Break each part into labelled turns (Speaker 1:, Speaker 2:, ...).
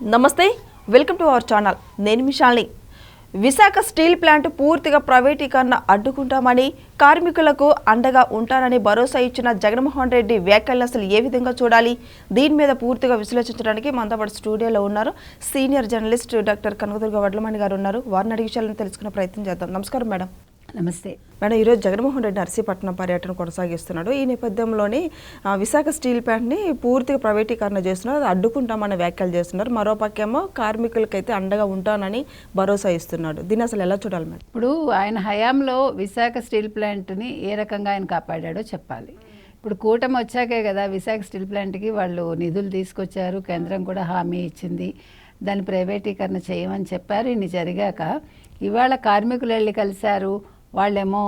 Speaker 1: నమస్తే welcome to our channel. నేను మిషాల్ని Visakha steel plant పూర్తిగా ప్రైవేటీకరణ అడ్డుకుంటామని కార్మికులకు అండగా ఉంటానని భరోసా ఇచ్చిన జగన్మోహన్ రెడ్డి వ్యాఖ్యలను అసలు ఏ విధంగా చూడాలి? దీని మీద పూర్తిగా విశ్లేషించడానికి మనతో పాటు స్టూడియోలో ఉన్నారు senior journalist doctor Kanakadurga Vadlamani garu ఉన్నారు. వారిని అడిగి విషయాలను తెలుసుకునే ప్రయత్నం చేద్దాం. నమస్కారం మేడం.
Speaker 2: నమస్తే.
Speaker 1: మేడం ఈరోజు జగన్మోహన్ రెడ్డి నర్సీపట్నం పర్యటన కొనసాగిస్తున్నాడు. ఈ నేపథ్యంలోని విశాఖ స్టీల్ ప్లాంట్ని పూర్తిగా ప్రైవేటీకరణ చేస్తున్నారు. అది అడ్డుకుంటామని వ్యాఖ్యలు చేస్తున్నారు. మరో పక్కేమో కార్మికులకైతే అండగా ఉంటానని భరోసా ఇస్తున్నాడు. దీన్ని అసలు ఎలా చూడాలి మేడం?
Speaker 2: ఇప్పుడు ఆయన హయాంలో విశాఖ స్టీల్ ప్లాంట్ని ఏ రకంగా ఆయన కాపాడాడో చెప్పాలి. ఇప్పుడు కూటమి వచ్చాకే కదా విశాఖ స్టీల్ ప్లాంట్కి వాళ్ళు నిధులు తీసుకొచ్చారు కేంద్రం కూడా హామీ ఇచ్చింది దాన్ని ప్రైవేటీకరణ చేయమని చెప్పారు. ఇన్ని జరిగాక ఇవాళ కార్మికులు వెళ్ళి కలిశారు వాళ్ళేమో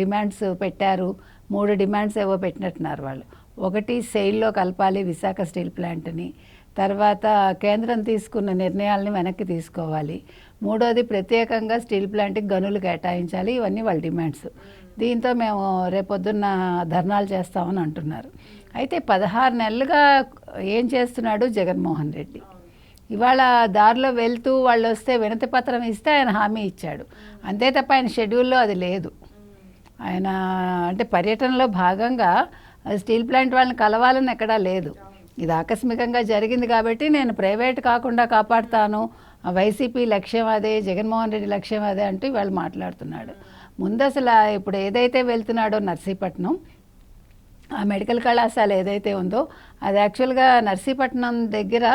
Speaker 2: డిమాండ్స్ పెట్టారు మూడు డిమాండ్స్ ఏవో పెట్టినట్టున్నారు వాళ్ళు. ఒకటి సెయిల్లో కలపాలి విశాఖ స్టీల్ ప్లాంట్ని తర్వాత కేంద్రం తీసుకున్న నిర్ణయాలని వెనక్కి తీసుకోవాలి. మూడోది ప్రత్యేకంగా స్టీల్ ప్లాంట్కి గనులు కేటాయించాలి ఇవన్నీ వాళ్ళ డిమాండ్స్. దీంతో మేము రేపొద్దున్న ధర్నాలు చేస్తామని అంటున్నారు. అయితే పదహారు నెలలుగా ఏం చేస్తున్నాడు జగన్మోహన్ రెడ్డి? ఇవాళ దారిలో వెళ్తూ వాళ్ళు వస్తే వినతి పత్రం ఇస్తే ఆయన హామీ ఇచ్చాడు. అంతే తప్ప ఆయన షెడ్యూల్లో అది లేదు. ఆయన అంటే పర్యటనలో భాగంగా స్టీల్ ప్లాంట్ వాళ్ళని కలవాలని ఎక్కడా లేదు. ఇది ఆకస్మికంగా జరిగింది కాబట్టి నేను ప్రైవేట్ కాకుండా కాపాడుతాను. వైసీపీ లక్ష్యం అదే జగన్మోహన్ రెడ్డి లక్ష్యం అదే అంటూ ఇవాళ మాట్లాడుతున్నాడు. ముందు అసలు ఇప్పుడు ఏదైతే వెళ్తున్నాడో నర్సీపట్నం ఆ మెడికల్ కళాశాల ఏదైతే ఉందో అది యాక్చువల్గా నర్సీపట్నం దగ్గర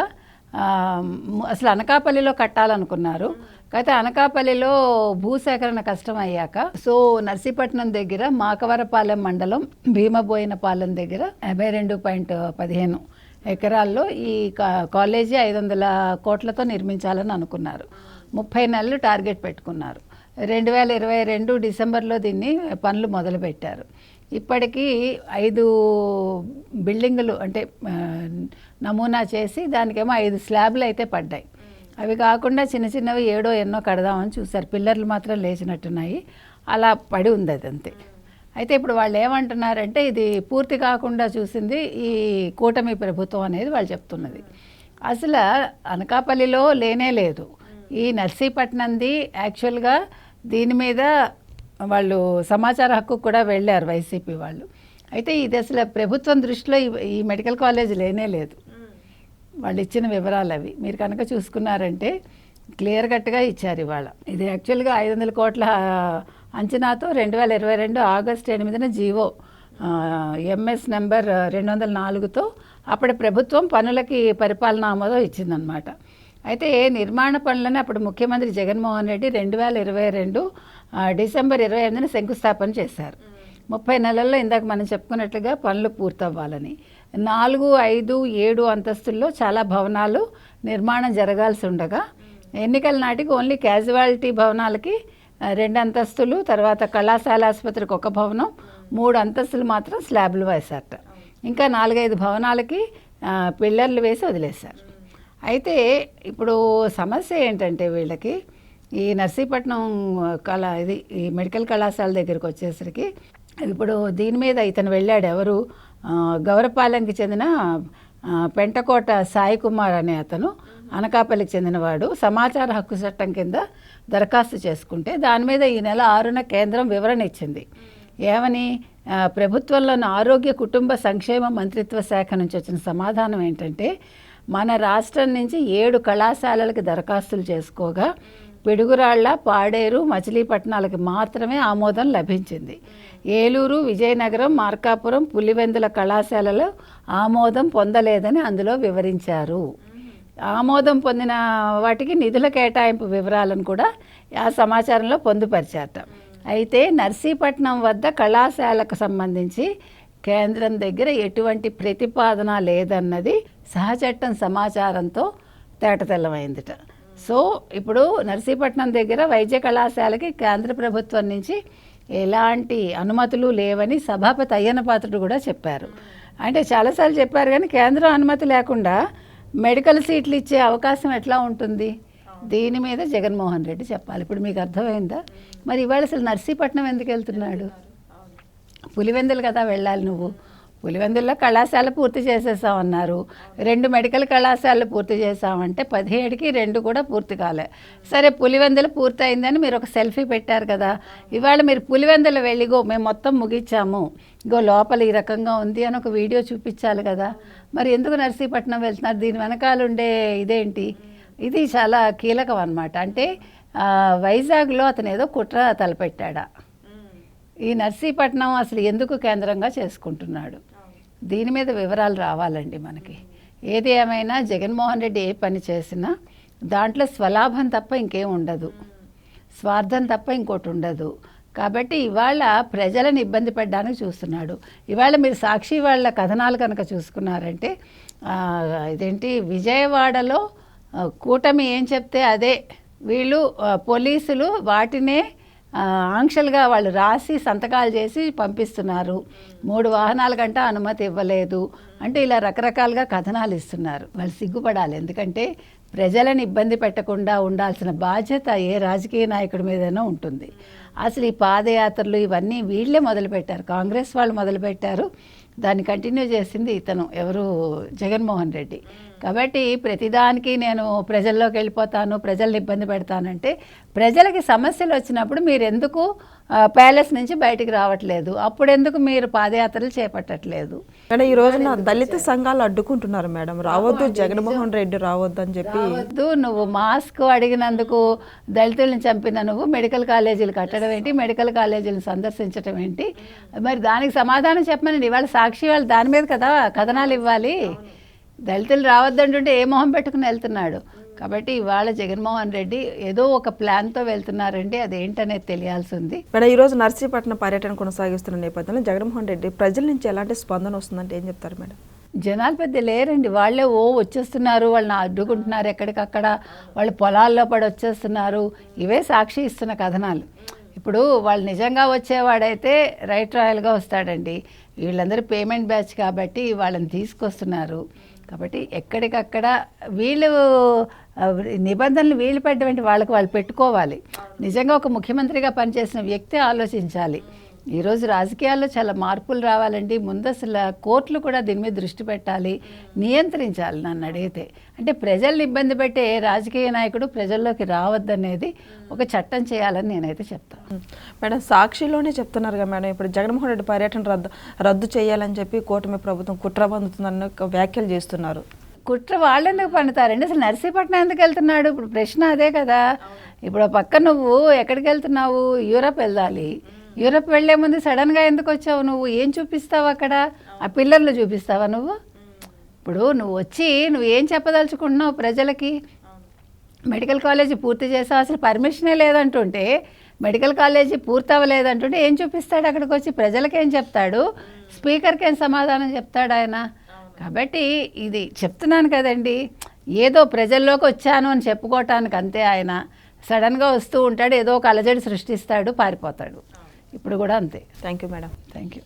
Speaker 2: అసలు అనకాపల్లిలో కట్టాలనుకున్నారు. అయితే అనకాపల్లిలో భూసేకరణ కష్టం అయ్యాక సో నర్సీపట్నం దగ్గర మాకవరపాలెం మండలం భీమబోయినపాలెం దగ్గర యాభై రెండు పాయింట్ పదిహేను ఎకరాల్లో ఈ కాలేజీ ఐదు వందల కోట్లతో నిర్మించాలని అనుకున్నారు. ముప్పై నెలలు టార్గెట్ పెట్టుకున్నారు. రెండు వేల ఇరవై రెండు డిసెంబర్లో దీన్ని పనులు మొదలుపెట్టారు. ఇప్పటికీ ఐదు బిల్డింగులు అంటే నమూనా చేసి దానికేమో ఐదు స్లాబ్లు అయితే పడ్డాయి. అవి కాకుండా చిన్న చిన్నవి ఏడో ఎన్నో కడదామని చూశారు. పిల్లర్లు మాత్రం లేచినట్టున్నాయి. అలా పడి ఉంది అది అంతే. అయితే ఇప్పుడు వాళ్ళు ఏమంటున్నారంటే ఇది పూర్తి కాకుండా చూసింది ఈ కూటమి ప్రభుత్వం అనేది వాళ్ళు చెప్తున్నది. అసలు అనకాపల్లిలో లేనే లేదు. ఈ నర్సీపట్నంది యాక్చువల్గా దీని మీద వాళ్ళు సమాచార హక్కు కూడా వెళ్ళారు వైసీపీ వాళ్ళు. అయితే ఇది అసలు ప్రభుత్వం దృష్టిలో ఈ- మెడికల్ కాలేజ్ లేనే లేదు. వాళ్ళు ఇచ్చిన వివరాలు అవి. మీరు కనుక చూసుకున్నారంటే క్లియర్ కట్గా ఇచ్చారు ఇవాళ. ఇది యాక్చువల్గా ఐదు వందల కోట్ల అంచనాతో రెండు వేల ఇరవై రెండు ఆగస్టు ఎనిమిదిన జీవో ఎంఎస్ నెంబర్ రెండు వందల నాలుగుతో అప్పటి ప్రభుత్వం పనులకి పరిపాలన ఆమోదం ఇచ్చిందనమాట అయితే నిర్మాణ పనులని అప్పుడు ముఖ్యమంత్రి జగన్మోహన్ రెడ్డి రెండు వేల ఇరవై రెండు డిసెంబర్ ఇరవై ఎనిమిదిన శంకుస్థాపన చేశారు. ముప్పై నెలల్లో ఇందాక మనం చెప్పుకున్నట్లుగా పనులు పూర్తవ్వాలని. నాలుగు ఐదు ఏడు అంతస్తుల్లో చాలా భవనాలు నిర్మాణం జరగాల్సి ఉండగా ఎన్నికల నాటికి ఓన్లీ క్యాజువాలిటీ భవనాలకి రెండు అంతస్తులు తర్వాత కళాశాల ఆసుపత్రికి ఒక భవనం మూడు అంతస్తులు మాత్రం స్లాబ్లు వేశారట. ఇంకా నాలుగైదు భవనాలకి పిల్లర్లు వేసి వదిలేశారు. అయితే ఇప్పుడు సమస్య ఏంటంటే వీళ్ళకి ఈ నర్సీపట్నం కళ ఇది ఈ మెడికల్ కళాశాల దగ్గరికి వచ్చేసరికి ఇప్పుడు దీని మీద ఇతను వెళ్ళాడు ఎవరు? గౌరపాలెంకి చెందిన పెంటకోట సాయి కుమార్ అనే అతను. అనకాపల్లికి చెందినవాడు. సమాచార హక్కు చట్టం కింద దరఖాస్తు చేసుకుంటే దాని మీద ఈ నెల ఆరున కేంద్రం వివరణ ఇచ్చింది. ఏమని? ప్రభుత్వంలోని ఆరోగ్య కుటుంబ సంక్షేమ మంత్రిత్వ శాఖ నుంచి వచ్చిన సమాధానం ఏంటంటే మన రాష్ట్రం నుంచి ఏడు కళాశాలలకు దరఖాస్తులు చేసుకోగా పిడుగురాళ్ళ పాడేరు మచిలీపట్నాలకి మాత్రమే ఆమోదం లభించింది. ఏలూరు విజయనగరం మార్కాపురం పులివెందుల కళాశాలలో ఆమోదం పొందలేదని అందులో వివరించారు. ఆమోదం పొందిన వాటికి నిధుల కేటాయింపు వివరాలను కూడా ఆ సమాచారంలో పొందుపరిచారట. అయితే నర్సీపట్నం వద్ద కళాశాలకు సంబంధించి కేంద్రం దగ్గర ఎటువంటి ప్రతిపాదన లేదన్నది సహచట్టం సమాచారంతో తేటతెల్లమైందిట. సో ఇప్పుడు నర్సీపట్నం దగ్గర వైద్య కళాశాలకి కేంద్ర ప్రభుత్వం నుంచి ఎలాంటి అనుమతులు లేవని సభాపతి అయ్యన్న పాత్రుడు కూడా చెప్పారు. అంటే చాలాసార్లు చెప్పారు కానీ కేంద్రం అనుమతి లేకుండా మెడికల్ సీట్లు ఇచ్చే అవకాశం ఎట్లా ఉంటుంది? దీని మీద జగన్మోహన్ రెడ్డి చెప్పాలి. ఇప్పుడు మీకు అర్థమైందా? మరి ఇవాళ అసలు నర్సీపట్నం ఎందుకు వెళ్తున్నాడు? పులివెందులు కదా వెళ్ళాలి నువ్వు. పులివెందుల్లో కళాశాల పూర్తి చేసేసామన్నారు రెండు మెడికల్ కళాశాలలు పూర్తి చేసామంటే పదిహేడుకి రెండు కూడా పూర్తి కాలే. సరే పులివెందులు పూర్తి అయిందని మీరు ఒక సెల్ఫీ పెట్టారు కదా. ఇవాళ మీరు పులివెందులు వెళ్ళిగో మేము మొత్తం ముగించాము. ఇగో లోపల ఈ రకంగా ఉంది అని ఒక వీడియో చూపించాలి కదా. మరి ఎందుకు నర్సీపట్నం వెళ్తున్నారు? దీని వెనకాల ఉండే ఇదేంటి? ఇది చాలా కీలకం అనమాట అంటే వైజాగ్లో అతను ఏదో కుట్ర తలపెట్టాడా. ఈ నర్సీపట్నం అసలు ఎందుకు కేంద్రంగా చేసుకుంటున్నాడు? దీని మీద వివరాలు రావాలండి మనకి. ఏది ఏమైనా జగన్మోహన్ రెడ్డి ఏ పని చేసినా దాంట్లో స్వలాభం తప్ప ఇంకేం ఉండదు. స్వార్థం తప్ప ఇంకోటి ఉండదు. కాబట్టి ఇవాళ ప్రజలను ఇబ్బంది పెట్టడానికి చూస్తున్నాడు. ఇవాళ మీరు సాక్షి వాళ్ళ కథనాలు కనుక చూసుకున్నారంటే ఇదేంటి విజయవాడలో కూటమి ఏం చెప్తే అదే. వీళ్ళు పోలీసులు వాటినే ఆంక్షలుగా వాళ్ళు రాసి సంతకాలు చేసి పంపిస్తున్నారు. మూడు వాహనాల కంటే అనుమతి ఇవ్వలేదు. అంటే ఇలా రకరకాలుగా కథనాలు ఇస్తున్నారు. వాళ్ళు సిగ్గుపడాలి. ఎందుకంటే ప్రజలను ఇబ్బంది పెట్టకుండా ఉండాల్సిన బాధ్యత ఏ రాజకీయ నాయకుడి మీదైనా ఉంటుంది. అసలు ఈ పాదయాత్రలు ఇవన్నీ వీళ్ళే మొదలుపెట్టారు. కాంగ్రెస్ వాళ్ళు మొదలుపెట్టారు. దాన్ని కంటిన్యూ చేసింది ఇతను ఎవరు? జగన్మోహన్ రెడ్డి. కాబట్టి ప్రతిదానికి నేను ప్రజల్లోకి వెళ్ళిపోతాను ప్రజల్ని ఇబ్బంది పెడతానంటే ప్రజలకి సమస్యలు వచ్చినప్పుడు మీరు ఎందుకు ప్యాలెస్ నుంచి బయటికి రావట్లేదు? అప్పుడు ఎందుకు మీరు పాదయాత్రలు చేపట్టట్లేదు?
Speaker 1: మేడం ఈ రోజున దళిత సంఘాలు అడ్డుకుంటున్నారు మేడం. రావద్దు జగన్మోహన్ రెడ్డి రావద్దు అని చెప్పి.
Speaker 2: వద్దు నువ్వు మాస్క్ అడిగినందుకు దళితులను చంపిన నువ్వు మెడికల్ కాలేజీలు కట్టడం ఏంటి? మెడికల్ కాలేజీలను సందర్శించడం ఏంటి? మరి దానికి సమాధానం చెప్పమనండి. ఇవాళ సాక్షి వాళ్ళు దాని మీద కదా కథనాలు ఇవ్వాలి. దళితులు రావద్దంటుంటే ఏ మొహం పెట్టుకుని వెళ్తున్నాడు? కాబట్టి ఇవాళ జగన్మోహన్ రెడ్డి ఏదో ఒక ప్లాన్తో వెళ్తున్నారండి. అదేంటనేది తెలియాల్సి ఉంది
Speaker 1: మేడం ఈ రోజు నర్సీపట్నం పర్యటన కొనసాగిస్తున్న నేపథ్యంలో జగన్మోహన్ రెడ్డి ప్రజల నుంచి ఎలాంటి స్పందన వస్తుందంటే ఏం చెప్తారు మేడం?
Speaker 2: జనాలు పెద్ద లేరండి. వాళ్ళే ఓ వచ్చేస్తున్నారు వాళ్ళని అడ్డుకుంటున్నారు ఎక్కడికక్కడ వాళ్ళు పొలాల్లో పడి వచ్చేస్తున్నారు. ఇవే సాక్షి ఇస్తున్న కథనాలు. ఇప్పుడు వాళ్ళు నిజంగా వచ్చేవాడైతే రైట్ రాయల్గా వస్తాడండి. వీళ్ళందరూ పేమెంట్ బ్యాచ్ కాబట్టి వాళ్ళని తీసుకొస్తున్నారు. కాబట్టి ఎక్కడికక్కడ వీళ్ళు నిబంధనలు వీళ్ళు పెట్టటువంటి వాళ్ళకి వాళ్ళు పెట్టుకోవాలి. నిజంగా ఒక ముఖ్యమంత్రిగా పనిచేసిన వ్యక్తి ఆలోచించాలి. ఈరోజు రాజకీయాల్లో చాలా మార్పులు రావాలండి. ముందు అసలు కోర్టులు కూడా దీని మీద దృష్టి పెట్టాలి నియంత్రించాలి నన్ను అడిగితే. అంటే ప్రజల్ని ఇబ్బంది పెట్టే రాజకీయ నాయకుడు ప్రజల్లోకి రావద్దనేది ఒక చట్టం చేయాలని నేనైతే చెప్తాను.
Speaker 1: మేడం సాక్షిలోనే చెప్తున్నారు కదా మేడం ఇప్పుడు జగన్మోహన్ రెడ్డి పర్యటన రద్దు రద్దు చేయాలని చెప్పి కూటమి ప్రభుత్వం కుట్ర పొందుతుందని వ్యాఖ్యలు చేస్తున్నారు.
Speaker 2: కుట్ర వాళ్ళు ఎందుకు పన్నుతారండి అసలు నర్సీపట్నం ఎందుకు వెళ్తున్నాడు? ఇప్పుడు ప్రశ్న అదే కదా. ఇప్పుడు పక్క నువ్వు ఎక్కడికి వెళ్తున్నావు? యూరప్ వెళ్ళాలి యూరప్ వెళ్ళే ముందు సడన్గా ఎందుకు వచ్చావు నువ్వు? ఏం చూపిస్తావు అక్కడ? ఆ పిల్లర్లు చూపిస్తావా నువ్వు? ఇప్పుడు నువ్వు వచ్చి నువ్వు ఏం చెప్పదలుచుకుంటున్నావు ప్రజలకి? మెడికల్ కాలేజీ పూర్తి చేసావు అసలు పర్మిషనే లేదంటుంటే మెడికల్ కాలేజీ పూర్తి అవ్వలేదంటుంటే ఏం చూపిస్తాడు అక్కడికి వచ్చి? ప్రజలకి ఏం చెప్తాడు స్పీకర్కి ఏం సమాధానం చెప్తాడు ఆయన? కాబట్టి ఇది చెప్తున్నాను కదండి. ఏదో ప్రజల్లోకి వచ్చాను అని చెప్పుకోవటానికి అంతే ఆయన. సడన్గా వస్తూ ఉంటాడు ఏదో ఒక అలజడి సృష్టిస్తాడు పారిపోతాడు. ఇప్పుడు కూడా అంతే.
Speaker 1: Thank you madam
Speaker 2: thank you